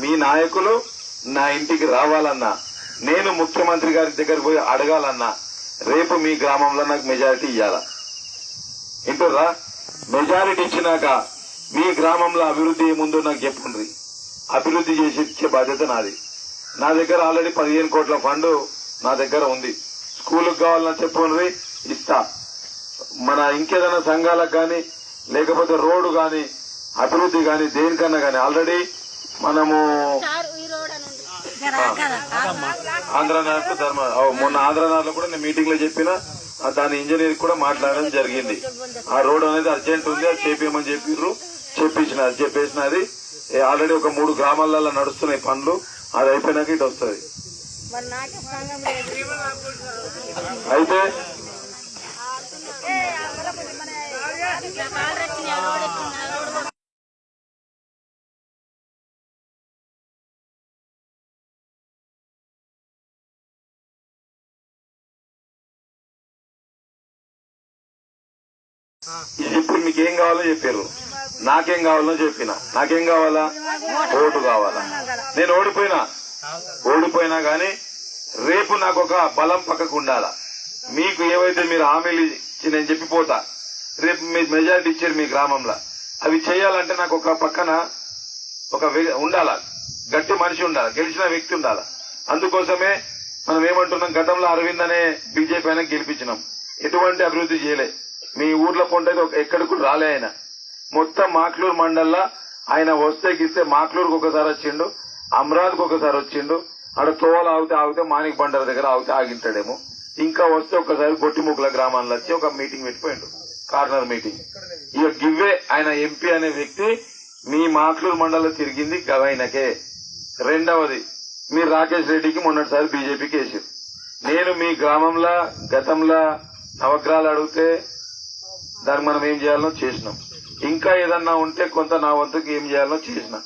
మీ నాయకులు నా ఇంటికి రావాలన్నా నేను ముఖ్యమంత్రి గారి దగ్గర పోయి అడగాలన్నా రేపు మీ గ్రామంలో నాకు మెజారిటీ ఇవ్వాలా వింటుర్రా మెజారిటీ ఇచ్చినాక మీ గ్రామంలో అభివృద్ధి ఏముందో నాకు చెప్పండి అభివృద్ధి చేసి ఇచ్చే బాధ్యత నాది. నా దగ్గర ఆల్రెడీ పదిహేను కోట్ల ఫండ్ నా దగ్గర ఉంది. స్కూల్కి కావాలన్నా చెప్పుండ్రి ఇస్తా. మన ఇంకేదైనా సంఘాలకు కానీ లేకపోతే రోడ్డు కానీ అభివృద్ధి కానీ దేనికన్నా కానీ ఆల్రెడీ మనము ఆంధ్రనాథ్ ధర్మ మొన్న ఆంధ్రనాథ్లో కూడా నేను మీటింగ్లో చెప్పిన దాని ఇంజనీర్ కూడా మాట్లాడడం జరిగింది. ఆ రోడ్ అనేది అర్జెంట్ ఉంది అది చేపించమని చెప్పిర్రు చెప్పించిన అది చెప్పేసిన అది ఆల్రెడీ ఒక మూడు గ్రామాలలో నడుస్తున్నాయి పనులు అది అయిపోయినాక ఇటు వస్తుంది. అయితే ఇప్పుడు మీకు ఏం కావాలో చెప్పారు నాకేం కావాలో చెప్పిన. నాకేం కావాలా? ఓటు కావాలా? నేను ఓడిపోయినా? ఓడిపోయినా గానీ రేపు నాకు ఒక బలం పక్కకు ఉండాలా? మీకు ఏవైతే మీరు హామీలు ఇచ్చి నేను చెప్పిపోతా రేపు మీరు మెజారిటీ ఇచ్చారు మీ గ్రామంలో. అవి చేయాలంటే నాకు ఒక పక్కన ఒక ఉండాలా? గట్టి మనిషి ఉండాలి? గెలిచిన వ్యక్తి ఉండాలి? అందుకోసమే మనం ఏమంటున్నాం? గతంలో అరవింద్ అనే బీజేపీ అయినా గెలిపించినాం. ఎటువంటి అభివృద్ధి చేయలే. మీ ఊర్లో పొంటది ఒక ఎక్కడికి రాలే ఆయన. మొత్తం మాక్లూరు మండల్లో ఆయన వస్తే గిస్తే మాక్లూరుకు ఒకసారి వచ్చిండు అమరావతికి ఒకసారి వచ్చిండు ఆడ తోవలు ఆగితే ఆగితే మాణిక్ బండర్ దగ్గర ఆగితే ఆగింటాడేమో. ఇంకా వస్తే ఒకసారి గొట్టిముక్కల గ్రామాల్లో వచ్చి ఒక మీటింగ్ పెట్టిపోయిండు కార్నర్ మీటింగ్. ఇక గివ్వే ఆయన ఎంపీ అనే వ్యక్తి మీ మాక్లూరు మండలం తిరిగింది గవైనకే రెండవది మీరు రాకేష్ రెడ్డికి మొన్నటిసారి బీజేపీకి వేసారు నేను మీ గ్రామంలో గతంలో నవగ్రహాలు అడిగితే దాన్ని మనం ఏం చేయాలో చేసినాం. ఇంకా ఏదన్నా ఉంటే కొంత నా వంతుకి ఏం చేయాలో చేసిన.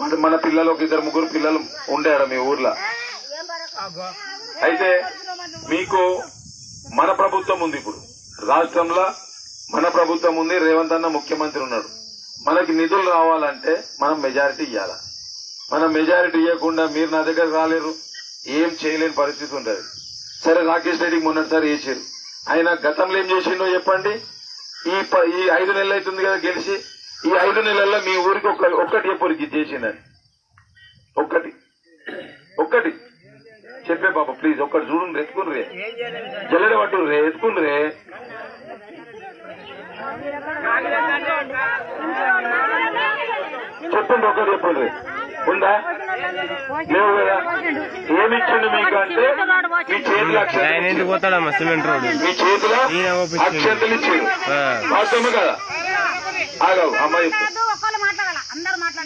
మన మన పిల్లలు ఒక ఇద్దరు ముగ్గురు పిల్లలు ఉండాడ మీ ఊర్లో. అయితే మీకు మన ప్రభుత్వం ఉంది ఇప్పుడు. రాష్ట్రంలో మన ప్రభుత్వం ఉంది రేవంత్ అన్న ముఖ్యమంత్రి ఉన్నాడు. మనకి నిధులు రావాలంటే మనం మెజారిటీ ఇవ్వాలా మనం మెజారిటీ ఇవ్వకుండా మీరు నా దగ్గర రాలేరు. ఏం చేయలేని పరిస్థితి ఉండదు. సరే రాకేష్ రెడ్డికి మొన్నటిసారి వేసారు ఆయన గతంలో ఏం చేసిండో చెప్పండి. ఈ ప- ఈ ఐదు నెలలు అవుతుంది కదా గెలిచి ఈ ఐదు నెలల్లో మీ ఊరికి ఒక ఒక్కటి ఎప్పుడు చేసిందని ఒక్కటి ఒక్కటి చెప్పే పాప ప్లీజ్ ఒక్కటి చూడండి ఎత్తుకుని రే జల్లెడ పట్టు రే ఎత్తుకుని రే చెప్పండి ఒకటి చెప్పండి రే ఉందా? లేవు కదా? ఏమి ఇచ్చిండు మీకు అంటే మీ చేతులు ఆయన అక్షంతలు ఎందుకు పోతాడమ్మా సిమెంట్ రోడ్ మీ చేతిలో. అక్షంతలు. వాస్తవమే కదా? ఆగవు అమ్మాయి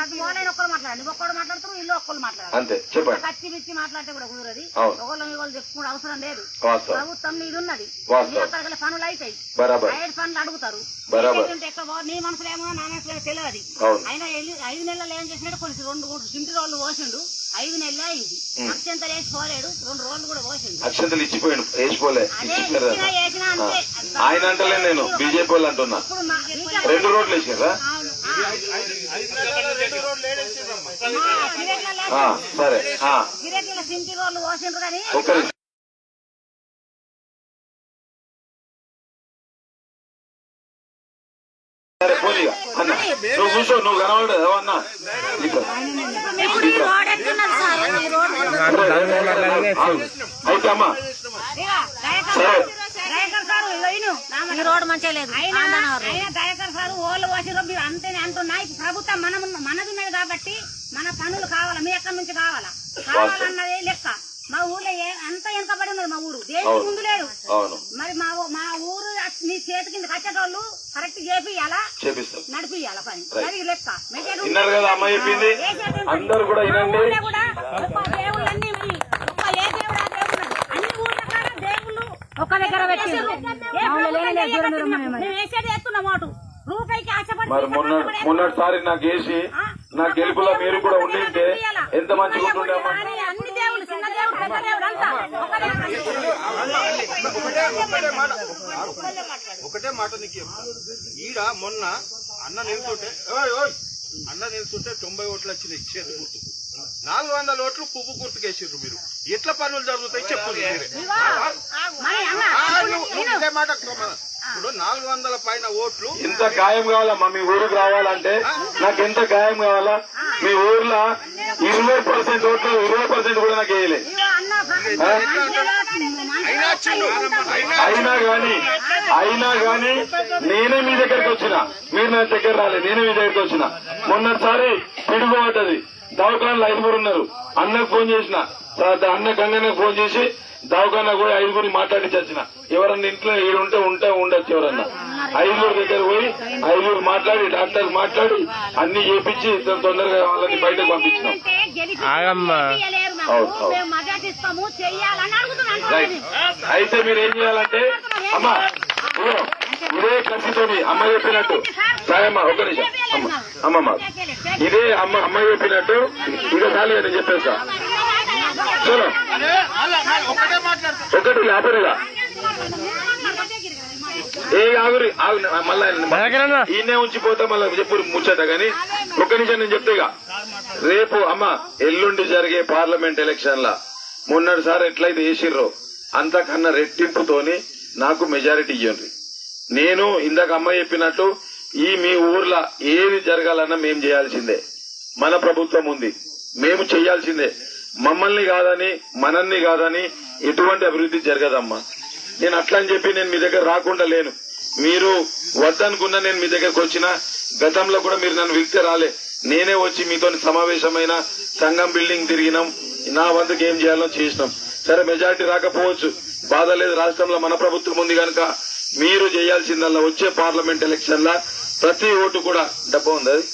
ఒక్కరు మాట్లాడాలి. ఒక్కడు మాట్లాడుతారు ఇల్లు ఒక్కరు మాట్లాడాలి. అంతే చెప్పండి. కచ్చి పిచ్చి మాట్లాడితే కూడా కుదరది. అవును. ఒకళ్ళు వాళ్ళు చెప్పుకోవడం అవసరం లేదు. వాస్తవం. ప్రభుత్వం ఇది ఉన్నది వాస్తవం. పనులు అవుతాయి బరాబర్. ఐదు పనులు అడుగుతారు. బరాబర్. ఏంటంటే ఎక్కడ పో- నీ మనసులో ఏమో నా తెలియదు. అవును. ఎల్లి- ఐదు నెలలు ఏం చేసినాడు కొన్ని రెండు మూడు రోజులు పోసిండు. ఐదు నెలలు అయింది. అత్యంత వేసి పోలేడు. రెండు రోజులు కూడా పోసిండు. అక్షంతలు ఇచ్చిపోయాడు. వేసిపోలే అదే ఇచ్చిపోయారు ఇచ్చినా వేసినా అంతే. ఆయన అంటలే నేను. బీజేపీ వాళ్ళు అంటున్నా. ఇప్పుడు మా- ఇంకా- రెండు రోడ్లు వేసారా. ఆ. సరే ఆ, కిరీట్లలో సింటి రోజులు పోసిండ్రు కానీ నువ్వు కూర్చో నువ్వు ఈ రోడ్ అయితే అమ్మా సరే ఈ రోడ్ మంచిగా లేదు. దయకర్ సార్ ఓళ్ళు పోసిరో మీరు అంతేనే అంటున్నా. ఇప్పుడు ప్రభుత్వం మనం మనది ఉన్నది కాబట్టి మన పనులు కావాలా? మీ ఎక్కడి నుంచి కావాలా? కావాలన్నదే లెక్క. మా ఊర్లో అంత ఎంత పడి ఉన్నది మా ఊరు? దేనికి. ముందు లేడు అవును. మరి మా మా ఊరు మీ చేతి కింద కట్టేటోళ్ళు కరెక్ట్ చేపియాలా చేపిస్తాం. నడిపియాల పని. అది లెక్క? అందరు కూడా ఒక్క. ఒక్క ఉన్నాడు. అన్ని ఊళ్ళ కాడ దేవుళ్ళు ఒక దగ్గర పెట్టిండ్రు. మరి మొన్న మొన్నటిసారి నాకు వేసి నా గెలుపులో మీరు కూడా ఉండింటే ఎంత మంచిగా దగ్గర ఒకటే మాట. నీకు. ఈడ మొన్న అన్న నిలుతుంటే అన్న తెలుస్తుంటే తొంభై ఓట్లు వచ్చినాయి చేతి గుర్తుకు. నాలుగు వందల ఓట్లు పువ్వు గుర్తుకేసిర్రు మీరు. ఎట్లా పనులు జరుగుతాయి చెప్పు మాట. ఇప్పుడు నాలుగు వందల పైన ఓట్లు ఎంత గాయం కావాలమ్మా మీ ఊరికి రావాలంటే నాకు ఎంత గాయం కావాలా? మీ ఊర్లో ఇరవై పర్సెంట్ ఓట్లు ఇరవై పర్సెంట్ కూడా నాకు వేయలే. అయినా చిన్ను అయినా అయినా గాని అయినా గాని నేనే మీ దగ్గరికి వచ్చిన. మీరు నా దగ్గర రాలే నేనే మీ దగ్గరికి వచ్చిన. మొన్నటిసారి పిడుగు పడ్డది. దవాఖానలో ఐదుగురు ఉన్నారు? అన్నకు ఫోన్ చేసిన. తర్వాత అన్న గంగన్నకు ఫోన్ చేసి దవాఖాన పోయి ఐదుగురిని మాట్లాడి చచ్చిన. ఎవరన్నా ఇంట్లో ఈడుంటే ఉంటే ఉండొచ్చు ఎవరన్నా. ఐదుగురు దగ్గర పోయి ఐదుగురు మాట్లాడి డాక్టర్ మాట్లాడి అన్ని చేపించి తొందరగా వాళ్ళని బయటకు పంపించినాం. అయితే మీరు ఏం చేయాలంటే అమ్మా ఇదే కసితోని అమ్మ చెప్పినట్టు. సాయమ్మ ఒక నిమిషం. అమ్మ అమ్మమ్మ. ఇదే అమ్మ అమ్మ చెప్పినట్టు. ఇక చాలు నేను చెప్పేస్తా. ఒకటే లేపరుగా. ఏ ఆగురి ఆగు మళ్ళా. ఈయనే ఉంచిపోతా మళ్ళీ చెప్పు ముచ్చట గాని. ఒక్క నిమిషం నేను చెప్తేగా రేపు అమ్మ ఎల్లుండి జరిగే పార్లమెంట్ ఎలక్షన్ లా మొన్నటిసారి ఎట్లయితే వేసిర్రో అంతకన్నా రెట్టింపుతోని నాకు మెజారిటీ ఇవ్వండి నేను ఇందాక అమ్మ చెప్పినట్టు ఈ మీ ఊర్లో ఏది జరగాలన్నా మేము చేయాల్సిందే. మన ప్రభుత్వం ఉంది. మేము చేయాల్సిందే. మమ్మల్ని కాదని మనల్ని కాదని ఎటువంటి అభివృద్ధి జరగదమ్మా. నేను అట్లా అని చెప్పి నేను మీ దగ్గర రాకుండా లేను. మీరు వద్దనుకున్నా నేను మీ దగ్గరకు వచ్చిన గతంలో కూడా మీరు నన్ను పిలిస్తే రాలే. నేనే వచ్చి మీతో సమావేశమైన సంఘం బిల్డింగ్ తిరిగినాం. నా వంతుకు ఏం చేయాలో చేసినాం. సరే మెజారిటీ రాకపోవచ్చు. బాధ లేదు. రాష్ట్రంలో మన ప్రభుత్వం ఉంది కనుక మీరు చేయాల్సిందల్లా వచ్చే పార్లమెంట్ ఎలక్షన్ లా ప్రతి ఓటు కూడా డబ్బా ఉంది. అది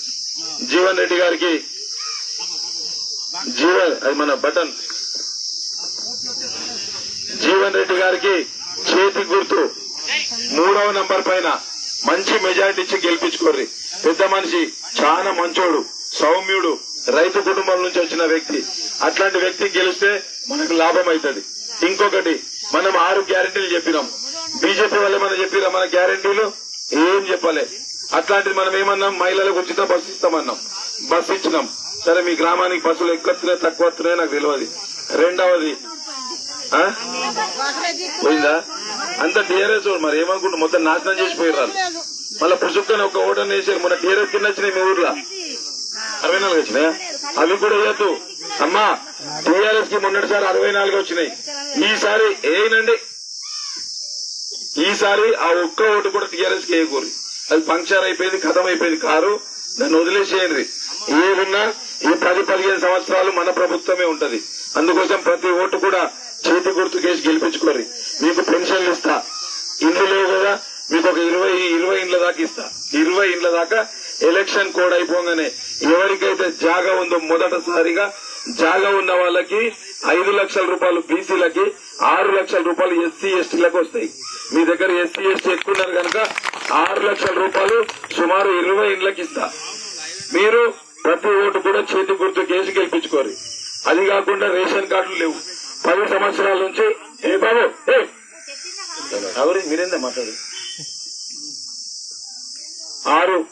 జీవన్ రెడ్డి గారికి జీవన్ అది మన బటన్. జీవన్ రెడ్డి గారికి చేతి గుర్తు. మూడవ నంబర్ పైన మంచి మెజారిటీ ఇచ్చి గెలిపించుకోర్రి. పెద్ద మనిషి చాలా మంచోడు సౌమ్యుడు రైతు కుటుంబం నుంచి వచ్చిన వ్యక్తి. అట్లాంటి వ్యక్తి గెలిస్తే మనకు లాభం అవుతుంది. ఇంకొకటి మనం ఆరు గ్యారెంటీలు చెప్పినాం. బీజేపీ వాళ్ళు ఏమన్నా చెప్పిరా మన గ్యారెంటీలు? ఏం చెప్పలే. అట్లాంటిది మనం ఏమన్నాం? మహిళలకు ఉచిత బస్సు ఇస్తామన్నాం. బస్సు ఇచ్చినాం. సరే మీ గ్రామానికి బస్సులు ఎక్కువ వస్తున్నాయి? తక్కువ వస్తున్నాయి నాకు తెలియదు. రెండవది ఆ? పోయిందా? అంత టీఆర్ఎస్ మరి ఏమనుకుంటు? మొత్తం నాశనం చేసిపోయారు పోయిర్రు మళ్ళీ పుసుక్కని ఒక ఓటని వేసారు. మన టీఆర్ఎస్ కింద వచ్చినాయి మీ ఊర్లో. అరవై నాలుగు వచ్చినాయా? అవి కూడా వేయద్దు అమ్మా టీఆర్ఎస్కి మొన్నటిసారి అరవై నాలుగు వచ్చినాయి. ఈసారి ఏనండి ఈసారి ఆ ఒక్క ఓటు కూడా టీఆర్ఎస్కి వేయకూరి అది పంక్చర్ అయిపోయింది కథం అయిపోయింది కారు దాన్ని వదిలేసేయండి. ఏమున్నా ఈ పది పదిహేను సంవత్సరాలు మన ప్రభుత్వమే ఉంటది. అందుకోసం ప్రతి ఓటు కూడా చేతి గుర్తు కేసు గెలిపించుకోరి మీకు పెన్షన్లు ఇస్తా. ఇండ్లు లేవు కదా మీకు ఒక ఇరవై ఇరవై ఇండ్ల దాకా ఇస్తా. ఇరవై ఇండ్ల దాకా ఎలక్షన్ కోడ్ అయిపోగానే ఎవరికైతే జాగా ఉందో మొదటిసారిగా జాగా ఉన్న వాళ్ళకి ఐదు లక్షల రూపాయలు బీసీలకి ఆరు లక్షల రూపాయలు ఎస్సీ ఎస్టీలకు వస్తాయి. మీ దగ్గర ఎస్సీ ఎస్టీ ఎక్కువ ఉన్నారు కనుక ఆరు లక్షల రూపాయలు సుమారు ఇరవై ఇండ్లకి ఇస్తా. మీరు ప్రతి ఓటు కూడా చేతి గుర్తు కేసు గెలిపించుకోరు. అది కాకుండా రేషన్ కార్డులు లేవు. పది సంవత్సరాల నుంచి ఏ బాబు ఎవరు? మీరేందా మాట్లాడు ఆరు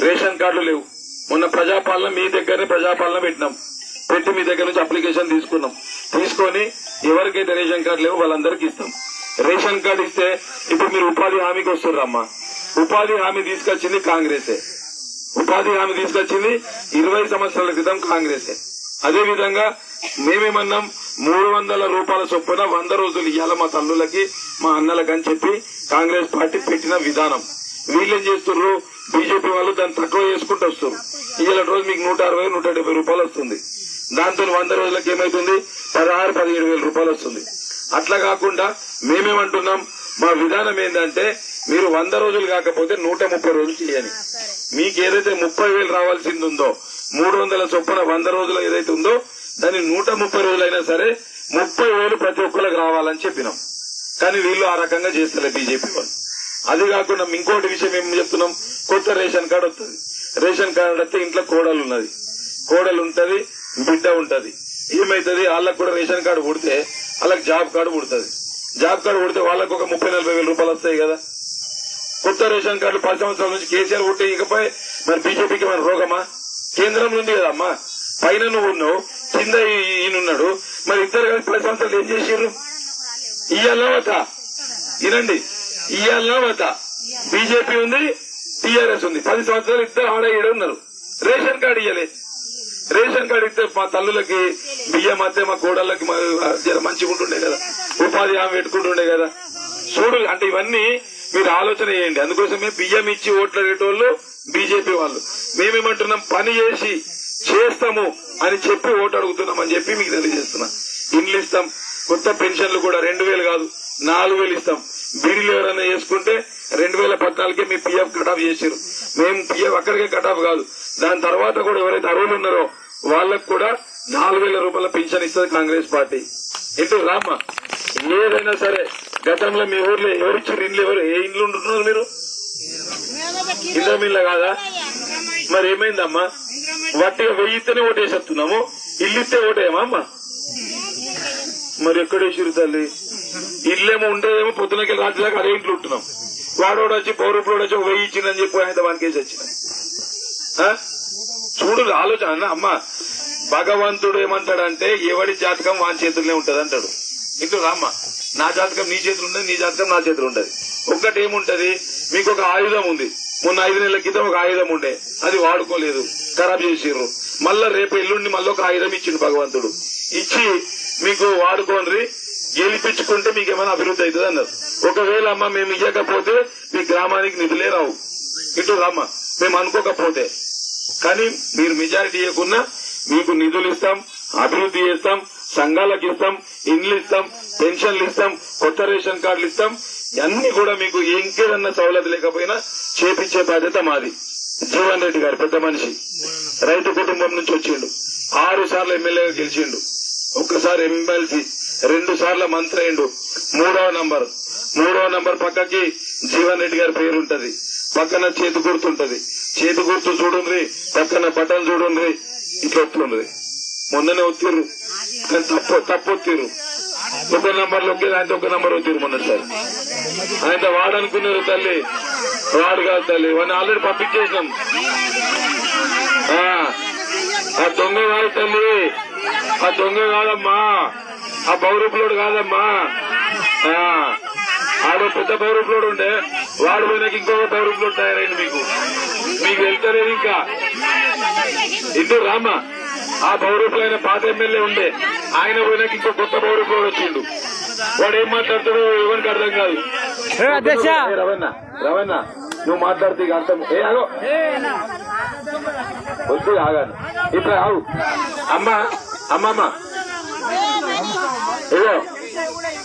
రేషన్ కార్డులు లేవు. మొన్న ప్రజాపాలన మీ దగ్గరనే ప్రజాపాలన పెట్టినాం. పెట్టి మీ దగ్గర నుంచి అప్లికేషన్ తీసుకున్నాం. తీసుకొని ఎవరికైతే రేషన్ కార్డు లేవో వాళ్ళందరికీ ఇస్తాం. రేషన్ కార్డు ఇస్తే ఇప్పుడు మీరు ఉపాధి హామీకి వస్తున్నారమ్మా ఉపాధి హామీ తీసుకొచ్చింది కాంగ్రెసే. ఉపాధి హామీ తీసుకొచ్చింది ఇరవై సంవత్సరాల క్రితం కాంగ్రెసే. అదే విధంగా మేమేమన్నాం మూడు వందల రూపాయల చొప్పున వంద రోజులు ఇవ్వాలి మా తల్లులకి మా అన్నలకి అని చెప్పి కాంగ్రెస్ పార్టీ పెట్టిన విధానం. వీళ్ళేం చేస్తున్నారు బీజేపీ వాళ్ళు దాన్ని తక్కువ చేసుకుంటూ వస్తున్నారు ఇవాళ రోజు మీకు నూట అరవై నూట డెబ్బై రూపాయలు వస్తుంది. దాంతో వంద రోజులకు ఏమైతుంది? పదహారు పదిహేడు వేల రూపాయలు వస్తుంది. అట్లా కాకుండా మేమేమంటున్నాం? మా విధానం ఏంటంటే మీరు వంద రోజులు కాకపోతే నూట ముప్పై రోజులు చేయాలి. మీకు ఏదైతే ముప్పై వేలు రావాల్సింది ఉందో మూడు వందల చొప్పున వంద రోజులు ఏదైతే ఉందో దాన్ని నూట ముప్పై రోజులైనా సరే ముప్పై వేలు ప్రతి ఒక్కరికి రావాలని చెప్పినాం. కానీ వీళ్ళు ఆ రకంగా చేస్తలే బీజేపీ వాళ్ళు. అది కాకుండా ఇంకోటి విషయం ఏం చెప్తున్నాం? కొత్త రేషన్ కార్డు వస్తుంది. రేషన్ కార్డు వస్తే ఇంట్లో కోడలు ఉన్నది. కోడలు ఉంటది. బిడ్డ ఉంటది. ఏమైతుంది? వాళ్ళకు కూడా రేషన్ కార్డు పుడితే వాళ్ళకి జాబ్ కార్డు పుడుతుంది. జాబ్ కార్డు పుడితే వాళ్ళకు ఒక ముప్పై నలభై వేల రూపాయలు వస్తాయి కదా. కొత్త రేషన్ కార్డు పది సంవత్సరాల నుంచి కేసీఆర్ ఉంటే ఇకపై మరి బీజేపీకి మన రోగమా? కేంద్రం ఉంది కదమ్మా పైన నువ్వు ఉన్నావు కింద ఈయనున్నాడు మరి ఇద్దరు కలిసి పది సంవత్సరాలు ఏం చేసారు ఇయ్యాలవత వినండి ఇయ్యాలవత బీజేపీ ఉంది టీఆర్ఎస్ ఉంది. పది సంవత్సరాలు ఇద్దరు ఆడ ఉన్నారు. రేషన్ కార్డు ఇయ్యలేదు రేషన్ కార్డు ఇస్తే మా తల్లులకి బియ్యం అత్తే మా కోడళ్ళకి మా జర మంచిగా ఉంటుండే కదా. ఉపాధి హామీ పెట్టుకుంటుండే కదా. చూడు అంటే ఇవన్నీ మీరు ఆలోచన చేయండి. అందుకోసమే బియ్యం ఇచ్చి ఓట్లు అడిగేటోళ్ళు బీజేపీ వాళ్ళు. మేమేమంటున్నాం? పని చేసి చేస్తాము అని చెప్పి ఓటు అడుగుతున్నాం అని చెప్పి మీకు తెలియజేస్తున్నా. ఇండ్లు ఇస్తాం. కొత్త పెన్షన్లు కూడా రెండు వేలు కాదు నాలుగు వేలు ఇస్తాం. బీడీలు ఎవరైనా చేసుకుంటే రెండు వేల పద్నాలుగే మీ పిఎఫ్ కట్ ఆఫ్ చేసారు మేము పిఎఫ్ అక్కడికే కట్ ఆఫ్ కాదు. దాని తర్వాత కూడా ఎవరైతే అర్హులు ఉన్నారో వాళ్ళకు కూడా నాలుగు వేల రూపాయల పెన్షన్ ఇస్తుంది కాంగ్రెస్ పార్టీ. ఏంటో రామ్మా. ఏదైనా సరే గతంలో మీ ఊర్లో ఎవరిచ్చారు ఇండ్లు ఎవరు? ఏ ఇండ్లు ఉంటున్నారు మీరు? ఇంద్రమిల్ల కాదా? మరి ఏమైందమ్మా? వట్టిగా వెయ్యితేనే ఓటేసేస్తున్నాము. ఇల్లు ఇస్తే ఓటేయమా అమ్మా? మరి ఎక్కడేసిరు తల్లి? ఇల్లేమో ఉండేదేమో పొద్దునకి రాత్రిదాకా అదే ఇంట్లో ఉంటున్నాం. వాడోడు వచ్చి వచ్చి వెయ్యి ఇచ్చిందని చెప్పి ఆయన వానికేసి వచ్చిన ఆ? చూడు ఆలోచన అన్న అమ్మ భగవంతుడు ఏమంటాడంటే ఎవడి జాతకం వాని చేతుల్లోనే ఉంటది అంటాడు. ఇంట్లో రామ్మ నా జాతకం నీ చేతులు ఉండదు నీ జాతకం నా చేతులు ఉండదు ఒక్కటి ఏముంటది? మీకు ఒక ఆయుధం ఉంది. మొన్న ఐదు నెలల క్రితం ఒక ఆయుధం ఉండే. అది వాడుకోలేదు. ఖరాబ్ చేసిర్రు. మళ్ళా రేపు ఎల్లుండి మళ్ళీ ఒక ఆయుధం ఇచ్చిండు భగవంతుడు. ఇచ్చి మీకు వాడుకోండి గెలిపించుకుంటే మీకు ఏమైనా అభివృద్ధి అవుతుంది అన్నారు. ఒకవేళ అమ్మ మేము ఇవ్వకపోతే మీ గ్రామానికి నిధులే రావు. ఇటు రమ్మ మేము అనుకోకపోతే. కానీ మీరు మెజారిటీ ఇవ్వకున్నా మీకు నిధులు ఇస్తాం అభివృద్ధి చేస్తాం సంఘాలకు ఇస్తాం ఇండ్లు ఇస్తాం పెన్షన్లు ఇస్తాం కొత్త రేషన్ కార్డులు ఇస్తాం. అన్ని కూడా మీకు ఇంకేదన్నా సౌలభ్యం లేకపోయినా చేపించే బాధ్యత మాది. జీవన్ రెడ్డి గారు పెద్ద మనిషి. రైతు కుటుంబం నుంచి వచ్చిండు. ఆరు సార్లు ఎమ్మెల్యేగా గెలిచిండు. ఒక్కసారి ఎమ్మెల్సీ రెండు సార్లు మంత్రి అయిండు. మూడవ నంబర్. మూడవ నంబర్ పక్కకి జీవన్ రెడ్డి గారి పేరు ఉంటది. పక్కన చేతి గుర్తుంటది చేతి గుర్తు చూడండి పక్కన బటన్ చూడండి ఇట్లా వస్తుంది మొన్ననే ఒత్తిరు కానీ తప్పు తప్పు ఒత్తిరు ఒక నంబర్లో ఆయన ఒక నంబర్ ఒత్తిరు సార్. ఆయన వాడనుకున్నారు తల్లి. వాడు కాదు తల్లి. వాడిని ఆల్రెడీ పంపించేసినాం. ఆ, ఆ దొంగ కాదు తల్లి. ఆ దొంగ కాదమ్మా. ఆ పౌరపులోడు కాదమ్మా. ఆడు పెద్ద పౌరపులోడు ఉండే. వాడు పోయినాక ఇంకొక పౌరపులోడు తయారైంది మీకు? మీకు వెళ్తలేదు ఇంకా. ఇంటూ రామా ఆ పౌరపులు ఆయన పాత ఎమ్మెల్యే ఉండే. ఆయన పోయినాక ఇంకో కొత్త పౌరపులోడు వచ్చిండు. వాడు ఏం మాట్లాడుతాడో ఎవరికి అర్థం కాదు. రవణ రవణ నువ్వు మాట్లాడితే ఇక అర్థం. ఏ ఆగో. వద్దు ఆగాను. ఇప్పుడు అమ్మ అమ్మమ్మ 哎呀。